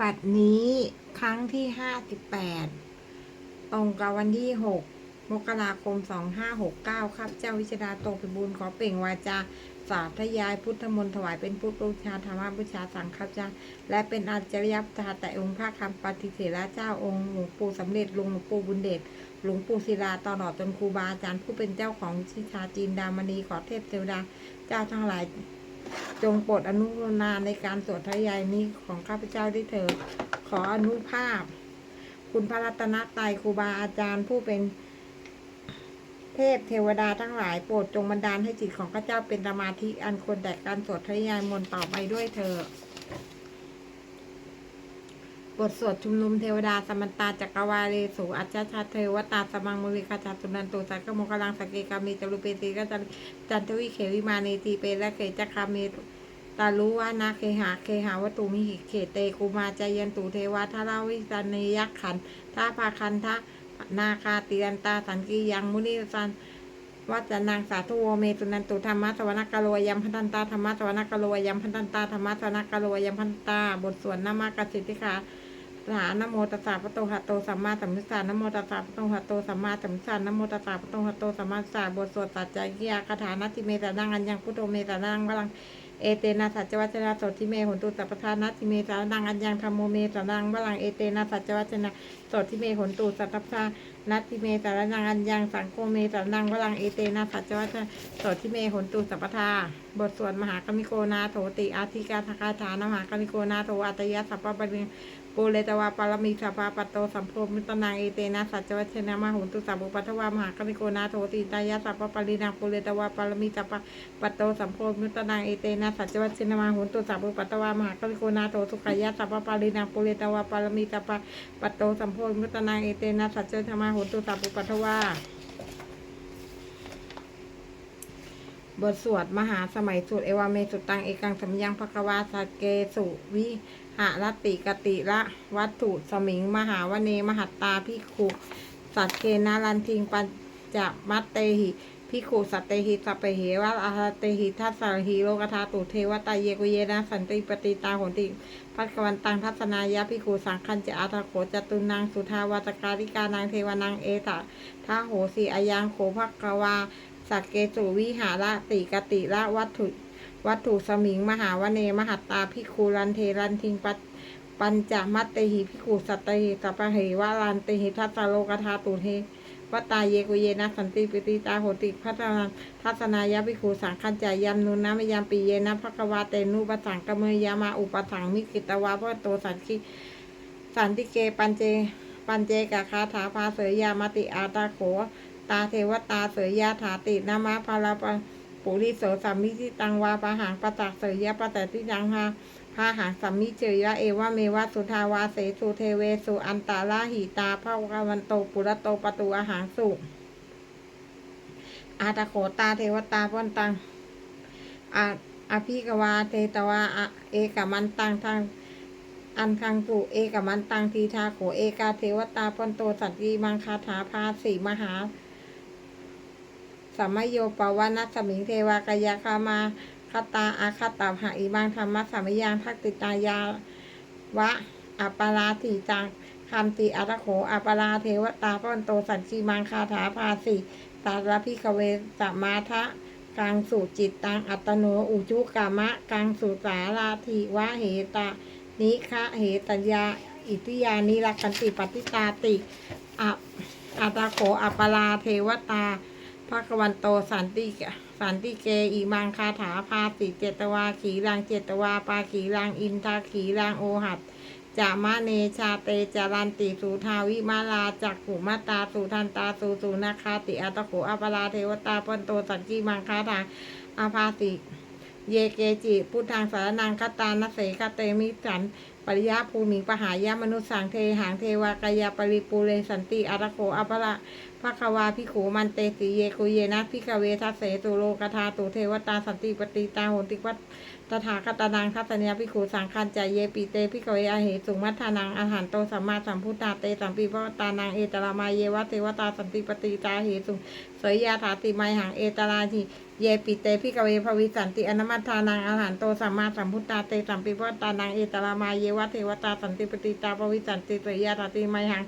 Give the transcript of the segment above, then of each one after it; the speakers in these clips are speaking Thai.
บัดนี้ครั้งที่ห้าสิบแปดตรงกับวันที่หกมกราคมสองห้าหกเก้าข้าพเจ้าวิชดาโตพิบูลขอเปล่งวาจาสาธยายพุทธมนต์ถวายเป็นพุทธบูชาธรรมบูชาสังฆจาและเป็นอาจารยพุทธาแต่องค์พระคำปฏิเถระเจ้าองค์หลวงปู่สำเร็จหลวงปู่บุญเดชหลวงปู่ศิลาตลอดจนครูบาอาจารย์ผู้เป็นเจ้าของวิชาจีนดามณีขอเทพเทวดา เจ้าทั้งหลาย จงโปรดอนุโมนาในการสวดทยายนี้ของข้าพเจ้าด้วยเถิดขออนุภาพ คุณพระรัตนตรัยครูบาอาจารย์ผู้เป็นเทพเทวดาทั้งหลายโปรดจงบันดาลให้จิตของข้าพเจ้าเป็นสมาธิอันควรแด่การสวดทยายมนต์ต่อไปด้วยเถิด บทสวดชุมนุมเทวดาสมันตาจักรวาเลสูอัจฉชาเทวตาสมังมุริคาจาตุนันตุสักโมกลังสกเกกามีจรุเปตีก็จันจันทวิเขวิมาเนตีเปและเขจักคามีตารู้ว่านาเคหาเคหาวัตุมิหิเขเตกูมาใจยันตุเทวาทาราวิสันเนยักขันท่าภาคันทะนาคาเตียนตาสันกียังมุนิสันวัจนางสาธุโวเมตุนันตุธรรมะสวนกะโลยมพันตันตาธรรมะสวนกะโลยมพันตันตาธรรมะสวนกะโลยมพันตาบทสวดนามากสิทธิขา สานโมตัสสะพระโตหะโตสัมมาสัมพุทธัสสะนโมตัสสะพระโตหะโตสัมมาสัมพุทธัสสะนโมตัสสะพระโตหะโตสัมมาสัมพุทธัสสะบทสวดสัจจกิยาคาถานัตติเมตานังอัญญังพุทโธเมตานังวลังเอเตนะสัจวัชนะโสติเมหุนตุสัพพทานัตติเมสานังอัญญังธรรมโมเมสานังวลังเอเตนะสัจวัชนะโสติเมหุนตุสัพพทานัตติเมสานังอัญญังสังโฆเมสานังวลังเอเตนะสัจวัชนะโสติเมหุนตุสัพพทาบทสวดมหากมิโกนาโถติอาทิกาทคาฐานมหากมิโกนาโถอัตยสัพพะปริ งปูเลตวาปารมีสัพพะปัตโตสัมโพมิตนังเอเตนะสัจวัชนะมหุนตุสัพพุปัทวามหากมิโกนาโถติตายะสัพพะปรินังปูเลตวาปารมีสัพพะปัตโตสัมโพมิตนังเอเตนะสัจวัชนามาหุนตุสัพพุปัตตวามหากริโกนาโตสุขายะสัพพปรินังปุเรตวาปารมีสัพพะปัตโตสัมโพมิตนังเอเตนะสัจวัชนามาหุนตุสัพพุปัตตวาบทสวดมหาสมัยสุดเอวาเมสุตังเอกังสัมยังภควาสักเกสุวิ หารติกติละวัตถุสมิง มหาวเนมหัตตาพิขุสัตเกนาลันทิงปัญจมัตเตหิพิขุสัตเตหิสัพเหวะอาหาเตหิทัสสหิโลกธาตุเทวตาเยกุเยนะสันติปฏิตาหนติพัสกวันตังทัศนายะพิขุสังคันจะอาทโขจตุนางสุทาวาตการิกานางเทวนางเอตะทาโหสีอายังโขภกวาสักเกสุวิหาระติกติละวัตถุ วัตถุสมิง มหาวเน มหัตตาพิคูรันเทรันทิงปัจปัญจมัตเตหิพิคูสัตเตหิสัพพะเหวารันเตหิทัสโลกธาตุเทวตาเยกุเยนะสันติปิติตาโหติพัฒนาทัศนายพิคูสังคัญจายัมนุนะมยามปีเยนะภควาเตนุปสังกเมยามาอุปสังมิกิตวาพระโตสันคิสันติเกปัญเจ ปัญเจกะคาถาภาเสยยามติอาตาโข ตาเทวตาเสยยาถาตินามาพาราปะ ปุริโสสัมมิทิตังวาปะหังปะตักเสยยะปะแต่ทิยังหาพาหังสัมมิเจยะเอวะเมวะสุทาวาเสสุเทเวสุอันตาลาหิตาภาวะวันโตปุระโตปตุอาหางสุอาตาโขตาเทวตาพ้นตังอาอภิกวาเทตวาอะเอกมันตังทางอันคังสุเอกมันตังทีทาโขเอกาเทวตาพนโตสัตตีมังคาถาพาสีมหา สัมมโยปวานัสมิงเทวากายาคามาคตาอาคตาหะอิมังธรรมะสัมยังทักติตายาวะอัปปาราติจังคำติอัตโขอัปปาราเทวตาพ้นโตสันชีมังคาถาพาสีตาลพิกเวสมมาทะกังสุจิตตังอัตโนอุจุกามะกังสุสาราธิวะเหตานิคะเหตัญญา อิทิยานิรักันติปฏิตาติอะอาตาโขอัปปลาเทวตา ภควันโตสันติกะสันติเกอีมังคาถาพาติเจตวาขีรังเจตวาปาขีรังอินทาขีรังโอหัตจามาเนชาเตจารันติสุทาวิมาลาจักขุมาตาสุทันตาสุสุนาคาติอัตโขอัปลาเทวตาปนโตสันติมังคาถาอาภาติ เยเกจิ พุทธังสารนังคตานาเสคเตมิสัน ปริยาภูมิปหายามนุษย์สังเทหังเทวากายาปริปูเรสันติอาระโคอัปละระภควาพิขูมันเตสีเยกุเยนะพิกเวทัสเสตุโลกธาตุเทวตาสันติปฏิตาโหติวัต ตถาคตนังทัศนียพิขูสังคันใจเยปีเตพิกเวอาเหสุมัทธานังอาหารโตสัมมาสัมพุทธาเตสัมปีพระตานังเอตรามาเยวะเทวตาสันติปฏิตาเหสุเสยยาถาติไมหังเอตราทิเยปิเตพิกเวภวิสันติอนัมมัทธานังอาหารโตสัมมาสัมพุทธาเตสัมปีพระตานังเอตรามาเยวะเทวตาสันติปฏิตาปวิสันติตยยาตติไมหัง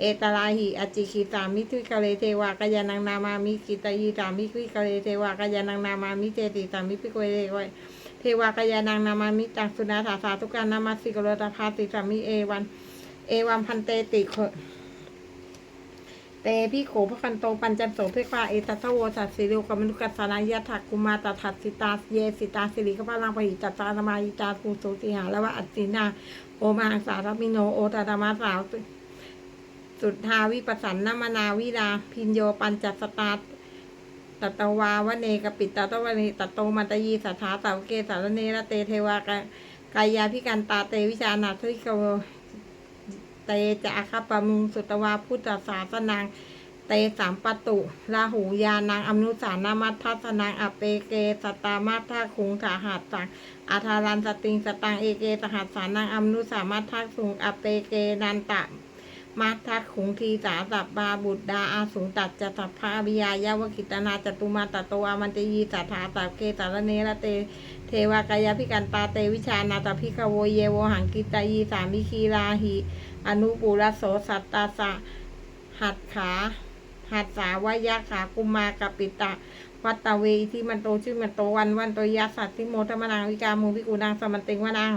เอตลาหิอจิคิสามิทุกะเลเทวากยานังนามามิกิตายีสามิวิกะเลเทวากยานังนามามิเจติสามิปิกเรไว เทวากายานังนามามิตังสุนาถาสาทุการนามาสิกรตภาติสามิเอวัน เอวันพันเตติโคเตพี่โขพระกันโตปัญจโสเพควาเอตัสโวสัสสิริโกมนุกัสสานายะถักกุมาตถัดสิตาเยสิตาสิริขพาลังปหิจตตาธรรมายิตาภูโสติหาและวะอัตตินา โอมาหังสารมิโนโอตตมาสาวสุทธาวิปสันนมนาวิราพินโยปัญจสตา ตตวาวเนกปิตตตวเนตโตมันตยีสัทธาสาวเกสารเนระเตเทวากกายาพิกันตาเตวิชานาทุกโวเตจะอาคาปะมุงสุตวาพุทธศาสนังเตสามปตุลาหูยานางอมนุสานามัททัสนางอเปเกสตามาทาคุงถาหัสสังอาทารันสติงสตังเอเกสหัสสานางอมนุสามัททัสุงอเปเกนันตะ มัททักขุงทีสาสับบาบุตรดาอาสูงตัดจะสัพพาวิยายาวกิตนาจตุมาตโตอามันตยีสัทธาสัพเกสารเนระเต เทวากายพิกันตาเตวิชานาตพิกโวเยโวหังกิตายีสามิคีราหิอนุปุระโสสัตตาสะหัดขาหัดสาวายาขากุมากปิตะวัตตเวที่มันโตชื่อมันโตวันวันโตยาสัตติโมทมนางวิกามูวิกุนางสมันติงวนัง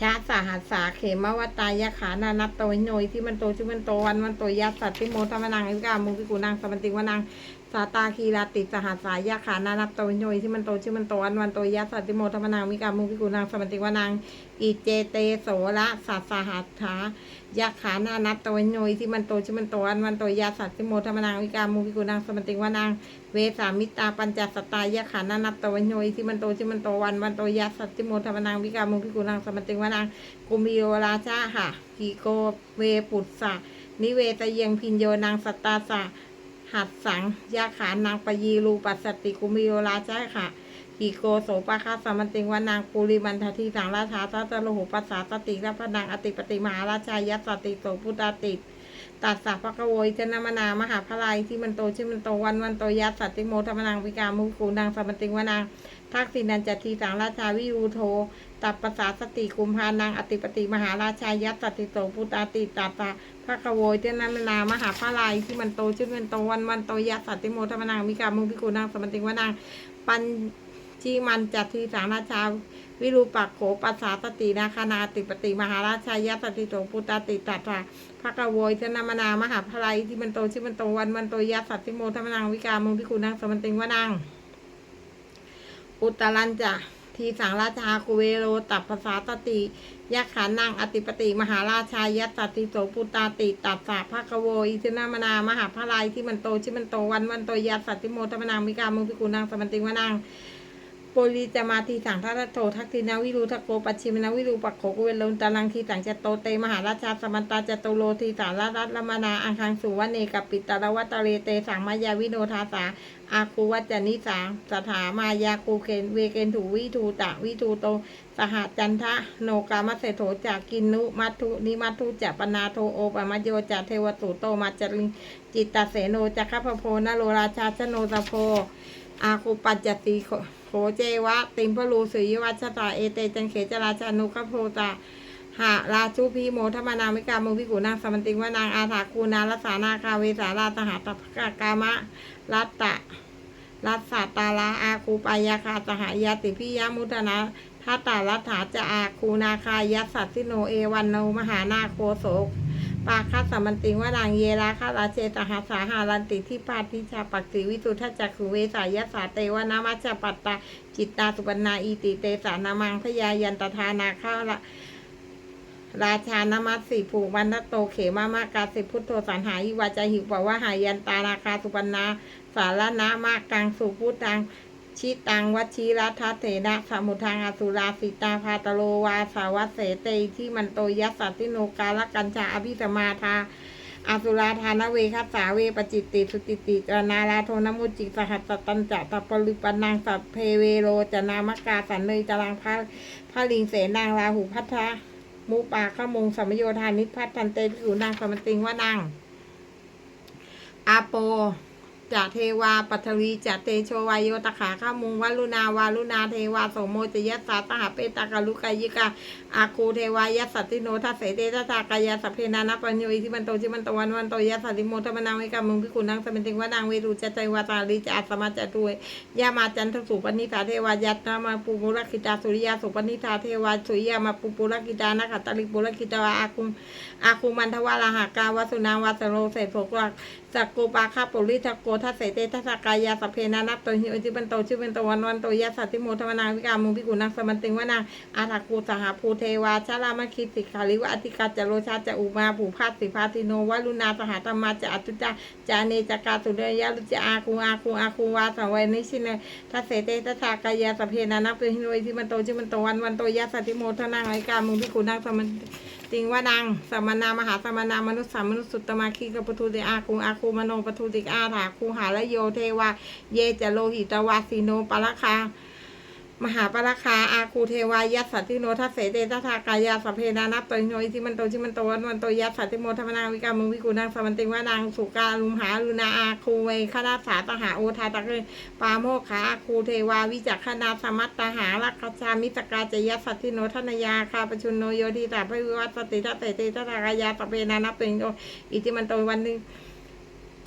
ชาสาหัสสาเขมวัตตายาขานานัตโตวิโนยที่มันโตชื่อมันโตวันมันโตยาสัตติโมทมนังอิกามุงกิกุนางสมันติวนัง สาตาคีราติสหัสสายาขานานัตโตวิโนยที่มันโตชื่อมันโตวันวันโตยัสสัตติโมทมนังวิกามุกิกุนางสมันติวนังอิเจเตโสระสัสสหัสถายาขานานัตโตวิโนยที่มันโตชื่อมันโตวันวันโตยัสสัตติโมทมนังวิกามุกิกุนางสมันติวนังเวสามิตาปัญจสตายะขานานัตตวันโยที่มันโตที่มันโตวันวันโตยัสสัตติโมทวนังวิกามุพิกุนังสมันติวนังกุมิโยราชาค่ะกีโกเวปุตสะนิเวตเยงพินโยนางสตตาสะ หัดสังยาขานางปยีรูปัสสติกุมิโยราชาค่ะกีโกโสปะคาสมันติงวานางปุริมันททีสังราชาทัตโลหุปัสสาสติรัพนังอติปติมหาราชายัสติโสพุตตาติตัดสัพพะกโวยเจนามนามหาพลายที่มันโตชื่อมันโตวันวันโตยัสสัตติโมธรรมนางวิกามุกูนางสมติงวนางทักษินันจัตทีสังราชาวิรูโท ตัดภาษาสติกุมภานางอติปติมหาราชายัสตติโตพุตตาติตัดสัพพะกโวยเจนามนามหาพระลายที่มันโตชื่อมันโตวันวันโตยัสสัตติโมธรรมนางวิกามุพิกูนางสมติงวนางปัญจีมันจัตทีสังราชาวิรูปักโขปัสสาสตินาคานาติปติมหาราชายัสติโตปุตตาติตัตถะภะกโวยชนามนามหาพลายที่มันโตชื่อมันโตวันมันโตยัสสัตติโมธรรมนังวิกามุงพิคุนังสมันติงวนังอุตตรัญจะ ทีสังราชาคุเวโรตับภาษาตติยักขานังอติปติ มหาราชายัสสติโสปุตาติ ตัสสะภะกะโวอิชนามนามหาพลายที่มันโตชิมันโตวันมันโตยัสสัตติโมธรรมนังมิกามุงพิคุนางสมันติวนัง ปุริจมาทีสังทัตโตทักทินาวิรูทะโกปัจฉิมนาวิรูปักโขกุเวลนตาลังทีสังจะโตเตมหาราชาสมันตาจะโตโลทีสารารัตลมานาอังคังสุวเนกับปิตารวัตเรเตสังมายาวิโนทาสาอาคูวัจจนิสาสถามายาคูเคนเวเกนถูวิทูตะวิทูโตสหจันทะโนกามเสโถจากกินุมัทุนิมัทุจะปนาโทโอปมโยจะเทวสุโตมาจลิงจิตตเสโนจักขพโพนโรราชาชโนตโพอาคูปัจจติโข โขเจวะ ติมพลูสุยวัชตาเอเตจันเขจราชานุขโพตาหาราชุพีโมธรรมนามิกามุพิกุนางสมันติงวานางอาถาคูนารัสานาคาเวสาราตหาตภกากามะรัตตะรัสสาตาลาอาคูปายาคาสหายาติพิยามุตนาทัตตารัฐาจะอาคูนาคายัสสัตติโนเอวันโนมหานาโคโส ปาคัสสมันติงว่านางเยราคาราเชตหาสาหารันติที่ปาทิชาปักติวิสุทธจักขุเวสายสาเตวนามัจจปัตตาจิตตาสุปนาอีติเตสานามังพยายันตทานาข้าละราชานามัสสีผูกวันนโตเขมามากาสิพุทโธสันหายิวาจหิปว่าหายันตานาคาสุปนาสารนามากกังสุพุตัง ชิตังวัชิรัตเถนะสมุทังอสุราสิตาพาตโลวาสาวัเสเตที่มันโตยัสสัตติโนกาลกัญชาอภิสมาทาอสุราธานเวคัสสาเวปจิตติสุติติจนาราโทนมุจิสหัสตันจะตปริปนังสัพเพเวโรจนามกาสันเนยจรังพระพระลิงเสนางราหูพัทธะมุปาขมงสมโยธานิพัฒทันเตพิสุนางสมติงว่านางอาโป จะเทวาปัทวีจะเตโชวายโยตขาข้ามุงวัลุนาวาลุนาเทวาโสโมจยัสสาตหาเปตากาลุกายิกาอาคูเทวายัสสติโนทัสเสเตทัสสากายาสพเพนานาปัญโยอิทิมันโตจิมันโตวันวันโตยัสสติโมทมนังวิกามุงพิกุนังสมิติงวานางเวรุจใจวาตาลีจะอัสมาจะตุยยามาจันทสุปนิธาเทวายัตนามาปุปุรกิตาสุริยาสุปนิธาเทวาสุริยามาปุปุรกิตานาคตลิปุรกิตาอาคุมอาคุมันทวาลาหากาวาสุนาวาสโรเสโภกวัก สักโกปาคาปุริทัโกทัสเสเตทัสกายาสพเพนานัตโตหิโอจิปันโตชิเป็นโตวันวันโตยะสัตติโมทวนาวิกามุงพิกุนังสมันติงวนาอาทากูสหภูเทวาชาลามคิสิกาลิวะอธิกาจโรชาจะอุมาผูพาสิพาติโนวลุนาสหธรรมาจะอตุจาจาเนจกาสุเดยะลุจอาคูอาคูอาคูวาสังเวนิชิเนทัสเสเตทัสกายาสพเพนานัตโตหิโอจิปันโตชิเป็นโตวันวันโตยะสัตติโมทวนาวิกามุงพิกุนังสมันติ จริงว่าดังสมนามหาสมนามนุษย์สามนุษย์สุตตมาคีกับปทุติอาคุงอาคูมโนปทุติอาถาคูหาละโยเทวาเยจะโลหิตวาสีโนปะละคา มหาปะละคาอาคูเทวายัสสติโนทัสเสเตทัทากายาสพเพนานับตโนอิทิมันโตชิมันโตวันวันโตยัสสติโมธรรมนาวิกามุงวิกุนังสมันติวาดังสุกาลุมหาลุนาอาคูเวคณาสาตหาโอทาตะเกยปาโมกขาอาคูเทวาวิจักขณาสมัตตหาลักขชามิตกาจยัสสติโนทนายาคาปชุนโนโยทิตาพวิวัตติทัตเตเตทัตากายาสพเพนานับตโนอิทิมันโตวันหนึ่ง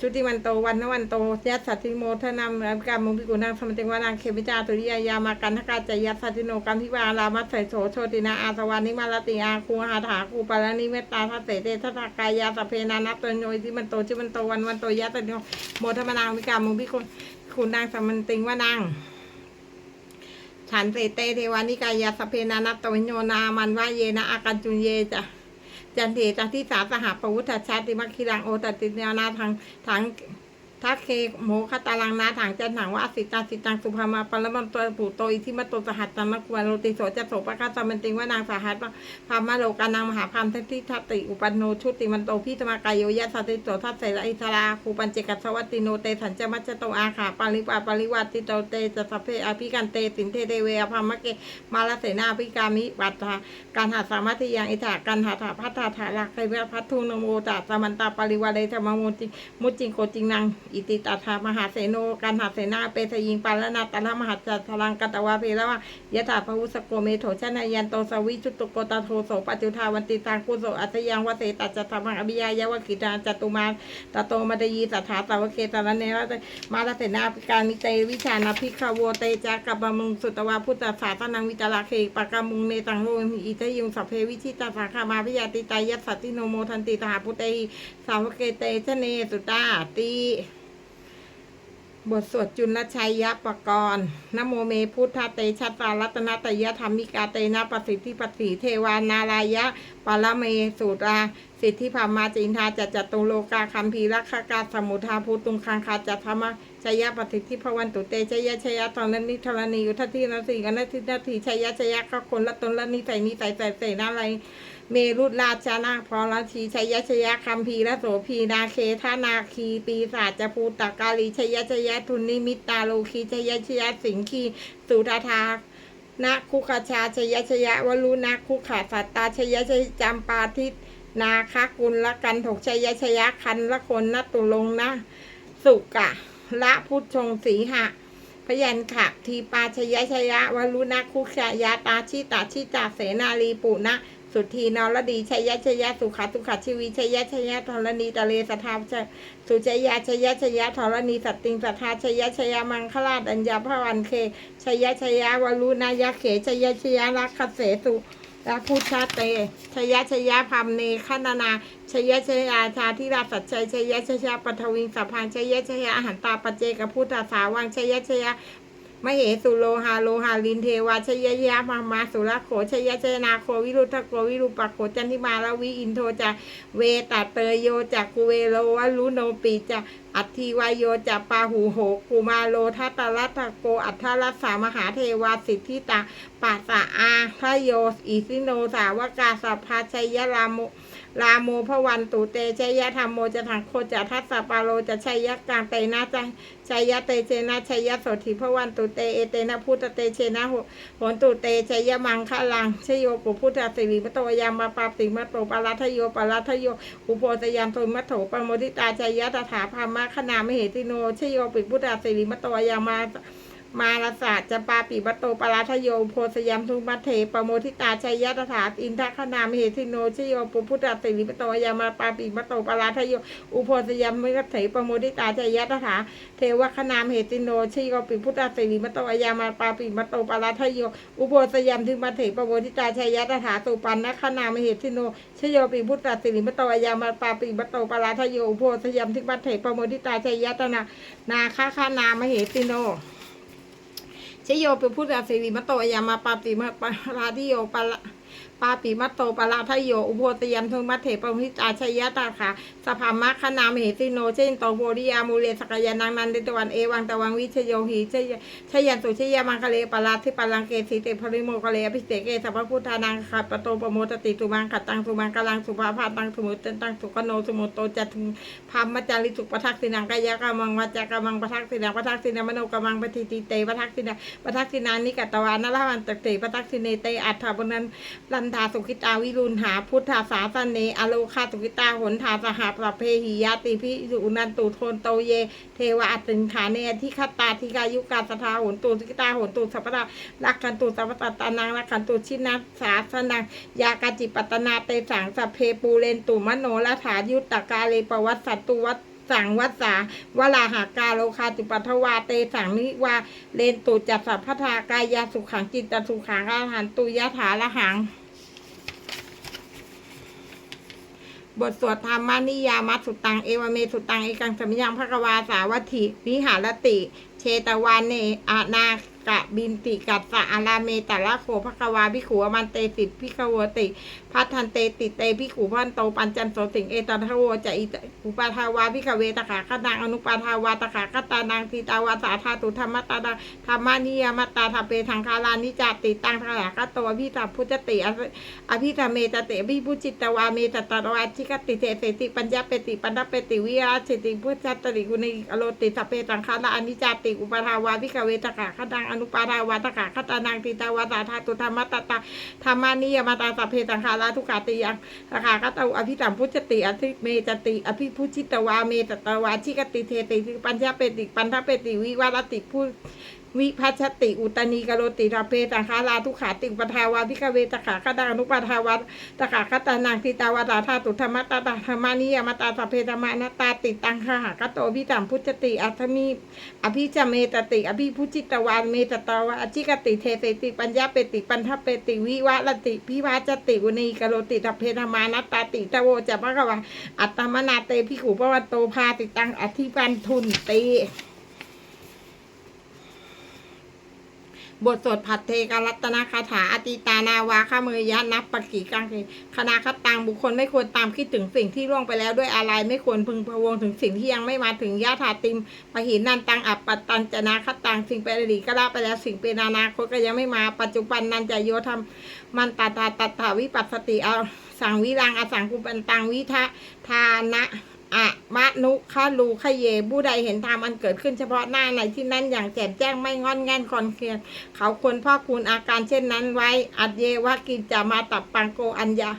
ชุติวันโตวันนวันโตยัสสัตติโมทนามกรรมมุงพิกุนังสมติงวานางเขมิจาตุริยายามากันทกาจยัสสัตติโนกรรมพิวารามัสใสโสโชตินาอาสวานิมาลติอาคูหาถาคูปาลนิเมตตาทัสเสเตทัตากายาสเพนานัตโตโยที่มันโตชิมันโตวันวันโตยัสสัตติโนโมทมนางวิกรรมมุงพิกุคุณนางสมันติงวานางฉันเตเตเทวานิกายาสเพนานัตโตวิญโยนามันวาเยนะอากันจุนเยจะ จันเทจันที่สาสหปวุฒชาติมัคคิรังโอตติเนนาทางทาง ทักเคโมคตาลังนาทางจันถังว่าสิตาสิตังสุภามาปรมัมตัวผูโตอิทิมโตสหัสตมะกวนโรติโสจะโสปะคาสมันติงว่านางสหัสพามาโลกานังมหาพามทัติทัตติอุปันโนชุติมันโตพิธมากายโยยะสัติโตทัสเสระอิสราคูปัญเจกัสวัตติโนเตสัญจมัจจโตอาขาปาริวาปาริวัติโตเตจะสัพเพอภิกันเตสินเทเทเวอภามะเกมาลเสนาภิกามิวัตถาการหาสามัติยังอิทาการหาถาพัฒนาถาลักไคเวพัทธุนโมตาสมันตาปริวาเดธรรมโมจิมุจิงโกจิงนังอิติตาธามหาเสโนการหาเสนาเปสยิงปาลนาตนะมหาจัตลังกัตวาเพละวะยะถาพหุสโกเมโถชนะยันโตสวิจุตุโกตาโทโสปัจจุทาวันติตังกุโสอัตยังวเสตัจธรรมังอภิยายาวกิตานจตุมาตโตมดยีสัทธาตาวเกตระเนวะมาลเสนาภิการมิเตวิชานาภิกขโวเตจักกับบมุงสุตวาพุทธศาสนังวิจาราเคปากามุงเนตังโลหิอิทยุงสัพเพวิชิตาสังขามาพิยาติตายัสสติโนโมทันติตหาพุเตหิสาวกเกเตชะเนสุตาตี บทสวดจุลชัยยปกรณ์นโมเมพุทธเตชะตารัตนตยธรรมิกาเตนะประสิทธิปสีเทวานารายะปารเมสุราสิทธิพามาจินทาจัจตุโลกาคัมภีรักขกาสมุทาภูตุงคังคาจัตธรรมชยปฏิทิพวันตุเตชยชยตอนนั้นนิธรณียุทธที่นสีกันนทินาทีชยชยก็คนละตนละนิสัยนิสัยใส่ใส่อะไร เมรุราชนาพรชีชยชยคัมภีและโสพีนาเคธนาคีปีศาจจะภูตกาลีชยชยทุนนิมิตตาโลคีชยชยสิงคีสุทาทานะคุขชาชยชยวรุณะคุขาสัตตาชยชยจำปาทิตนาคกุลละกันถกชยชยคันละคนนตุลงนะ สุกะละพุทธงสีหะพยัญขะทีปาชยชยวรุณะคุขยาตาชิตาชิตาเสนาลีปุนะ สุทีนรดีชัยยะชัยยะสุขาสุขาชีวีชัยยะชัยยะธรณีตะเลสทาชสุชัยาชยยะชัยยะธรณีสัตติงสัทธาชัยยะชัยยะมังคลาดัญญาพวันเคชัยยะชัยาวรุณายะเขชัยยะชัยยะรักขเสสุรักพุทธเตชยชยพัมเนคณนาชยชยาชาธิราชสัจชัยชยชยปัทวิงสัพพันชยชยอาหันตาปเจกพุทธสาวังชยชย มเหสุโลหาโลหาลินเทวาชยยะมามาสุรโขชยชยนาโควิรุทโกวิรุปโขจันทิมาลวิอินโทจะเวตัตเตยโยจักกุเวโลวลุโนปีจะอัตถิวายโยจะปาหูโหกุมาโลทัตตรัตโกอัทธรัสามหาเทวาสิทธิตาปัสสะอาทะโยอิสิโนสาวกาสัพพาชัยยรามุ ลาโมพวันตุเตชยธรรมโมจะทังโคจะทัสสะปาโลจะชัยยะกลางเตนะจะชัยยะเตเจนะชัยยะโสถิพวันตุเตเอเตนะพุทธเตเชนะหหนตุเตชัยยะมังคะลังชโยปุพุทธสิริมโตยามาปาติมโตปารัทโยปารัทโยอุโพตยามโทมัตโถปโมทิตาชัยยะตถาพามะขนามเหติโนชโยปิพุทธสิริมโตยามา มาลศาสตร์จะปาปิบโตปาราทโยโพสยามทุมัเถปโมทิตาชัยยะตถาอินทคณามเหติโนชโยปุพุทธสิริปโตยามาปาปิบโตปาราทโยอุโพสยามมิเถปโมทิตาชัยยะตถาเทวคณามเหติโนชโยปิพุทธสิริปโตยามาปาปิบโตปาราทโยอุโพสยามทุมัเถปโมทิตาชัยยะตถาตุปันนคณามเหติโนชโยปิพุทธสิริปโตยามาปาปิบโตปาราทโยอุโพสยามทุมัเถปโมทิตาชัยยะตนานาคคานามเหติโน ชโยเป็นผู้ตัดสิริมโตยามาปาปิมาปาราธิโยปาละ ปาปิมัตโตปาราทโย อุโพตยมทุมัตเถปมิตาชยตาขาสภามะคณามเหติโนเช่นโตโพริยามูเลสกยานังนันเดตวันเอวังตะวังวิชโยหีชยชยันตุชยามังคะเลปาราธิปลังเกสีเตภริโมคะเลอภิเสเกสัพพพุทธานังขัดปโตปโมตติตุมังขัดตังสุมังกลังสุภาพาตังสมุตตังสุขโนสมุตโตจัตุพามมจาริสุปทักษินังกายกามังวัจากามังปทักษินังปทักษินังมโนกามังปฏิติเตปทักษินังปทักษินานิกัตวานละวันตเตปทักษิเนเตอัฏฐบนันลันทาสุขิตาวิรุณหา พุทธาสาสเนอโลคาสุขิตาหนทาสหปรเพหิยาติพิสุนันตุโทนโตเย เทวะอัตตินขาเนทิคตาทิกายุกาสทาหนตุสุขิตาหนตุสัพพะลักขันตุสัพพะตานังลักขันตุชินาสาสนังยากาจิปัตนาเตสังสเพปูเรนตุมโนละถายุตตกาเลปวัตสัตตุวัตสังวัสสาวลาหากาโลคาจุปัทวาเตสังนิวา เลนตุจัตสัพพทากายาสุขังจิตตสุขังอาหันตุยะถาละหัง บทสวดธรรมนิยามัสสุตัง เอวเมสุตัง เอกังสมิยังพระกวาสาวัตถิวิหารติ เชตวานเนอานา กะบินติกัสสะอาราเมตะละโคภควาพิขูอมันเตสิพิขวติพัทันเตติเตพิขูพันโตปัญจันโสติงเอตันทโวจะอิตอุปาทาวาพิขเวตะขาคตังอนุปาทาวาตะขาคตานังทีตาวาสาธาตุธรรมตาธรรมานิยมตาทาเปทังคารานิจติตังทลากตโตอภิสัพพุจติอภิธรรมเมตเตอภิพุจิตตวาเมตตตวาชิกติเทเสติปัญญาเปติปันทเปติวิราชิติพุทธตริกุณิอโลติสเพสังคาราอนิจติอุปาทาวาพิขเวตะขาคตังอนุปาราวาตขาคตานังตีตาวาสาธาตุธรรมตตาธรรมานิยมาตาสัพเพสังขาราทุกาติยังสขาคตาอภิสัมพุจติอธิเมจติ อภิพุชิตวาเมตตวาชิกติเทติปัญญาเปติปันทเปติวิวารติผู้ วิพัชติอุตนีกโรติทัพเพสังขาราทุขาติปทาวาพิกเวตขาคตานุปทาวาตขาคตานังทิตาวาตาธาตุธรรมตาตาธรรมานิยมตาสัพเพธรรมานตาติตังคหากโตอภิสัมพุจติอัตมีอภิจเมตติ อภิพุจิตวานเมตตาวาอจิกติเทเตติปัญญาเปติปันทเปติวิวารติพิวาจติอุณีกโรติทัพเพธรรมานตาติตโวจะพะกวาอัตตมนาเตพิขุปวัตโตพาติตังอธิปันทุนเต บทสวดผัดเทกรัตนาคาถาอติตานาวาข้ามือยะนับปกิกังเกคณะคตังบุคคลไม่ควรตามคิดถึงสิ่งที่ล่วงไปแล้วด้วยอะไรไม่ควรพึงพะวงถึงสิ่งที่ยังไม่มาถึงยะถาติมปหินันตังอัปปตตันจนาคตตังสิ่งเป็นอดีตก็ละไปแล้วสิ่งเป็นอนาคตก็ยังไม่มาปัจจุบันนันจะโยธรรมมันตาตาตัตถาวิปัสสติเอาสังวิรังอสังกุปันตังวิทะทานะ อะมะนุคาลูขเยผู้ใดเห็นธรรมอันเกิดขึ้นเฉพาะหน้าในที่นั้นอย่างแจ่มแจ้งไม่งอนแง่นคอนเคียนเขาควรพ่อคุณอาการเช่นนั้นไว้ อัดเยวากินจะมาตับปังโกอัญญา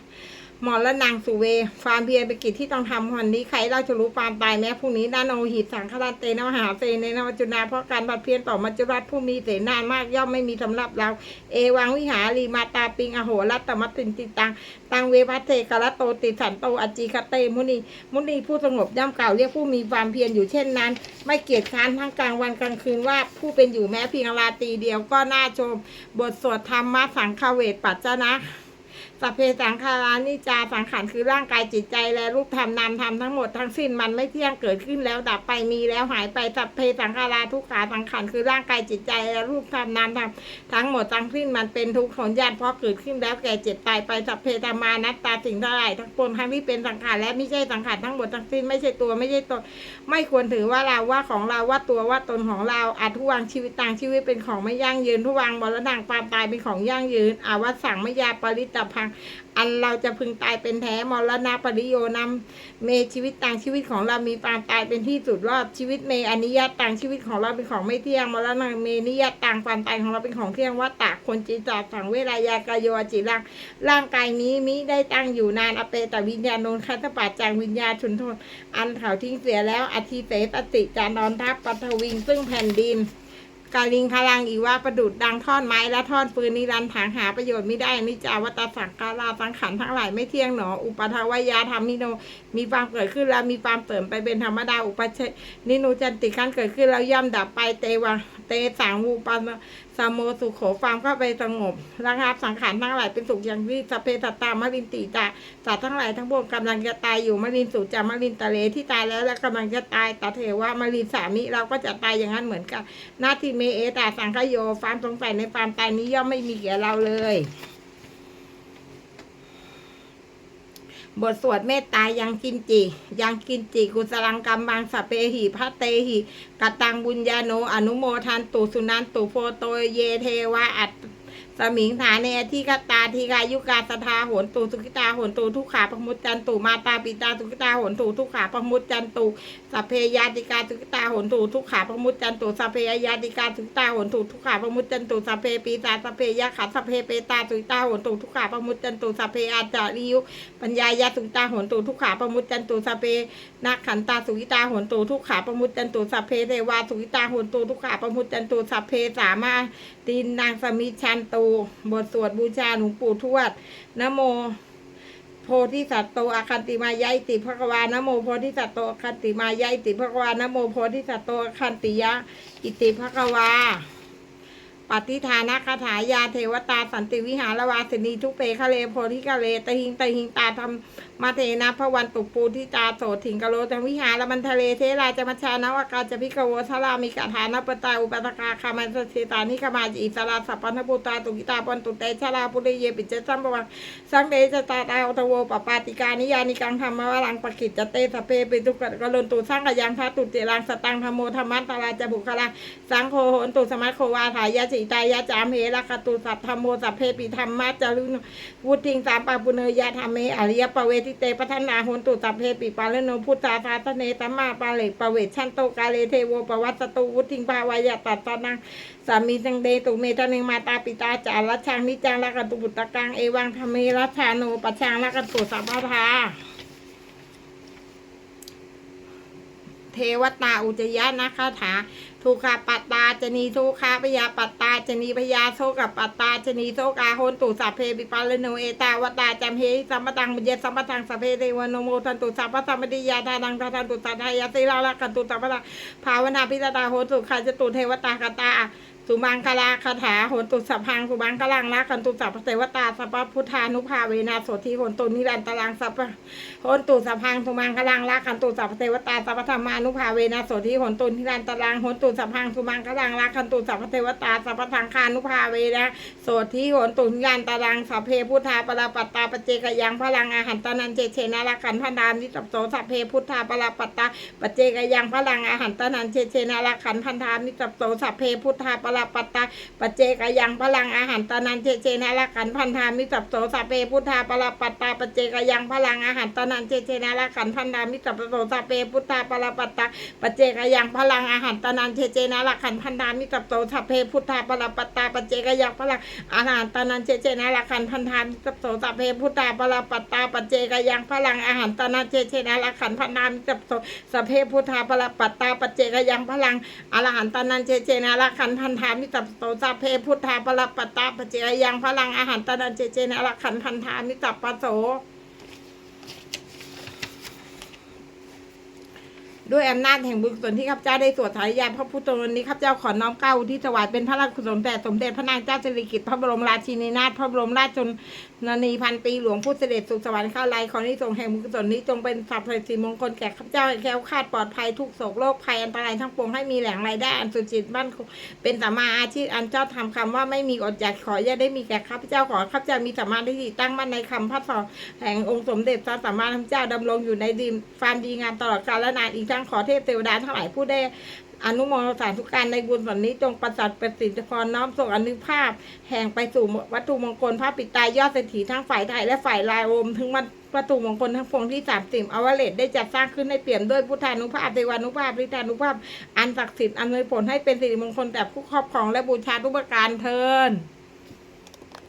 หมอนและนางสุเว ฟาร์มเพียรเป็นกิจที่ต้องทำวันนี้ใครเราจะรู้ความตายแม้พรุ่งนี้นานโนหิตสังฆราชเตนมหาเตในนวจุนาเพราะการบัดเพียรต่อมัจจุราชผู้มีเสนานมากย่อมไม่มีสำหรับเรา เอวังวิหารีมาตาปิงอโหรัตตมัตินติตังตังเววัตเทกะระโตติสันโตอจจีคเตมุนีมุนีผู้สงบย่ำเก่าเรียกผู้มีความเพียรอยู่เช่นนั้น ไม่เกียจค้านทั้งกลางวันกลางคืนว่าผู้เป็นอยู่แม้เพียงราตรีเดียวก็น่าชม บทสวดธรรมะสังฆเวทปัจจนะ สัพเพสังขารานิจาสังขารคือร่างกายจิตใจและรูปธรรมนามธรรมทั้งหมดทั้งสิ้นมันไม่เที่ยงเกิดขึ้นแล้วดับไปมีแล้วหายไปสัพเพสังขาราทุกขาสังขารคือร่างกายจิตใจและรูปธรรมนามธรรมทั้งหมดทั้งสิ้นมันเป็นทุกข์ของญาติเพราะเกิดขึ้นแล้วแก่เจ็บตายไปสัพเพธรรมานัตตาสิ่งทั้งหลายทั้งปวงทั้งที่เป็นสังขารและไม่ใช่สังขารทั้งหมดทั้งสิ้นไม่ใช่ตัวไม่ใช่ตนไม่ควรถือว่าเราว่าของเราว่าตัวว่าตนของเราอาจทุวังชีวิตต่างชีวิตเป็นของไม่ยั่งยืนทุวังมรณะความตายเป็นของยั่งยืนอาวัสังมยาปริตตพังอันเราจะพึงตายเป็นแท้มรณะปริโยนำเมชีวิตต่างชีวิตของเรามีปางตายเป็นที่สุดรอดชีวิตเมอนิยตต่างชีวิตของเราเป็นของไม่เที่ยงมรณะเมนิยตต่างความตายของเราเป็นของเที่ยงวัตตะคนจิตตาสังเวลายากโยจิรังร่างกายนี้มิได้ตั้งอยู่นานอเปตวิญญาณนนคัตปัจจังวิญญาชุนทนอันเขาทิ้งเสียแล้วอธิเสสติจานอนทัพปัทวิงซึ่งแผ่นดิน กาลิงพลังอีว่าประดุดดังท่อนไม้และท่อนปืนนิรันดร์ถางหาประโยชน์ไม่ได้นิจาวัตสังกาลาสังขันทั้งหลายไม่เที่ยงหนอ อุปทวายาธรรมนิโน มีความเกิดขึ้นแล้วมีความเติมไปเป็นธรรมดาอุปเชนิโนจันติขั้นเกิดขึ้นแล้วย่อมดับไปเตวะเตสังวูปันสมโมสุโขความเข้าไปสงบระงับสังขารทั้งหลายเป็นสุขอย่างที่สเพสัตตามรินติตาสัตว์ทั้งหลายทั้งปวงกำลังจะตายอยู่มรินสุจามรินตะเลที่ตายแล้วและกำลังจะตายตาเทวามรินสามิเราก็จะตายอย่างนั้นเหมือนกันนาทีเมเอตาสังคโยความสงสัยในความตายนี้ย่อมไม่มีแก่เราเลย บทสวดเมตตายังกินจิ ยังกินจิ กุสลังกรรมบางสเปหิพระเตหิกตังบุญญาโน อนุโมทันตุสุนันตุโพโตเยเทวะอัต สมิงฐานเนทิกตาทีกายุกาสทาโหนตุสุขิตาโหนตุทุกขาปมุตจันตุมาตาปิตาสุขิตาโหนตุทุกขาปมุตจันตุสัพเพยาติกาสุขิตาโหนตุทุกขาปมุตจันตุสัพเพยาติกาสุขิตาโหนตุทุกขาปมุตจันตุสัพเพปีตาสัพเพยะขัสสัพเพเปตาสุขิตาโหนตุทุกขาปมุตจันตุสัพเพอาจาริยุปัญญายาสุขิตาโหนตุทุกขาปมุตจันตุสัพเพนักขันตาสุขิตาโหนตุทุกขาปมุตจันตุสัพเพเทวาสุขิตาโหนตุทุกขาปมุตจันตุสัพเพสามาตีนนางสมิชันตุบทสวดบูชาหลวงปู่ทวดนโม โพธิสัตว์โตอาคันติมายายติภควานโมโพธิสัตว์โตอาคันติมายายติภควานโมโพธิสัตว์โตอาคันติยะ อิติภควาปฏิทานะคาถายาเทวตาสันติวิหารวาสินีทุเปคะเลโพธิกะเลตหิงตหิงตาทำมาเทนะพระวันตุปูที่ตาโสถิงกะโลจังวิหารมันทะเลเทราจะมาชานวากาจะพิกโวทรามิกาฐานปตาอุปตกาคามันสเทตานิขมาจิอิสราสัพพนปุตาตุกิตาปนตุเตชราปุริเยปิจเจสัมปวังสังเดชตาตาอุทโวปปาติกานิยานิกังธรรมวรังปกิจจเตสเพปิตุกะกะลนตุสร้างกยังพระตุเจรังสตังธรรมโมธรรมันตราจะบุคลาสังโฆโหนตุสมัคโควาถายาจิตายาจามเฮระคตุสัพธรรมโมสัพเพปิธรรมะจารุนวุติงสามปาปุเนยะธรรมเมอริยปเวติเตปัฒนาโหนตุตัพเพปิปาลโนพุทธาทาสเนตัมมาปาเลปเวชชันโตกาเลเทโวปวัตตตุวุติงภาวายะตัตตานังสามีจังเดตุเมตานิงมาตาปิตาจารัชชังนิจังรักันตุบุตตะกังเอวังธรรมีรัชชาโนปชชังรักันตุสัพพทา เทวตาอุจยะนะคาถาทุกขปัตตาจนีทุกขาพยาปัตตาจนีพยาโซกับปัตตาจนีโซกาโหนตุสัพเพปิปาลโนเอตาวตาจัมเฮสัมปตังบุญเยสัมปตังสัพเพเทวโนโมทันตุสัพพสัมปติยาทานังทาทันตุสัทธายาสิลาลกันตุสัพพะภาวนาพิตตาโหนตุขาจตุเทวตากตา สุมังคลาคาถาโหนตุสัพพังสุมังคลังละกันตุสัพพเทวตาสัพพพุทธานุภาเวนาโสธีโหนตุนิรันตรังสัพพโหนตุสัพพังสุมังคลังละกันตุสัพพเทวตาสัพพธรรมานุภาเวนาโสธีโหนตุนิรันตรังโหนตุสัพพังสุมังคลังละกันตุสัพพเทวตาสัพพทางคานุภาเวนะโสธีโหนตุนิรันตรังสัพเพพุทธาปราปัตตาปเจกยังพลังอาหันตนันเจเชนะละขันพันดานิสัพโสสัพเพพุทธาปราปัตตาปเจกยังพลังอาหันตนันเจเชนะละขันพันธานิสัพโสสัพเพพุทธาปราปัตตาปเจกยังพลังอาหารตานันเจเจนะละขันพันธามิสัพโสสัพเพพุทธาปราปัตตาปเจกยังพลังอาหารตานันเจเจนะละขันพันธามิสัพโสสัพเพพุทธาปราปัตตาปเจกยังพลังอาหารตานันเจเจนะละขันพันธามิสัพโสสัพเพพุทธาปราปัตตาปเจกยังพลังอาหารตานันเจเจนะละขันพันธามิสัพโสสัพเพพุทธาปราปัตตาปเจกยังพลังอาหารตานันเจเจนะละขันพันธามิสัพโสสัพเพพุทธาปราปัตตาปเจกยังพลังอรหันตานันเจเจนะละขันพันธามิตับโตสัพเพพุทธาปรปตาปเจยังพลังอาหารตะนันเจเจนะละขันพันธามิตับปโส ด้วยอำนาจแห่งบุญกุศลที่ข้าพเจ้าได้สวดสายญาพระพุทธมนต์นี้ข้าพเจ้าขอน้อมเกล้าที่ถวายเป็นพระราชกุศลแด่สมเด็จพระนางเจ้าสิริกิติ์พระบรมราชินีนาถพระบรมราชชนนีพันปีหลวงพุทธเสด็จสู่สวรรค์ข้าไลขอที่ทรงแห่งบุญกุศลนี้จงเป็นสัพเพสีมงคลแก่ข้าพเจ้าแคล้วคาดปลอดภัยทุกโศกโรคภัยอันตรายทั้งปวงให้มีแหล่งรายได้อันสุจิตมั่นเป็นสัมมาอาชีพอันเจ้าทำคำว่าไม่มีอดอยากขออย่าได้มีแก่ข้าพเจ้าขอข้าพเจ้ามีสัมมาทิฏฐิตั้งมั่นในคำพัดสอนแห่งองค์สมเด็จพระสัมมาสัมพุทธเจ้าดำรงอยู่ในดีความดีงามตลอดกาลและนานอีกทั้งขอเทพเทวดาทั้งหลายผู้ได้อนุโมทนาสุการในบุญส่วนนี้จงประสัทประสิทธิพรน้อมส่งอนุภาพ แห่งไปสู่วัตถุมงคลพระปิดตายยอดเศรษฐีทั้งฝ่ายไทยและฝ่ายลายรวมถึงวัตถุมงคลทั้งพวงที่สามสิบอวเลตได้จัดสร้างขึ้นให้เปลี่ยนด้วยพุทธานุภาพเทวานุภาพฤทธานุภาพ อันศักดิ์สิทธิ์อำนวยผลให้เป็นสิริมงคลแต่ผู้ครอบครองและบูชาทุกประการเทิน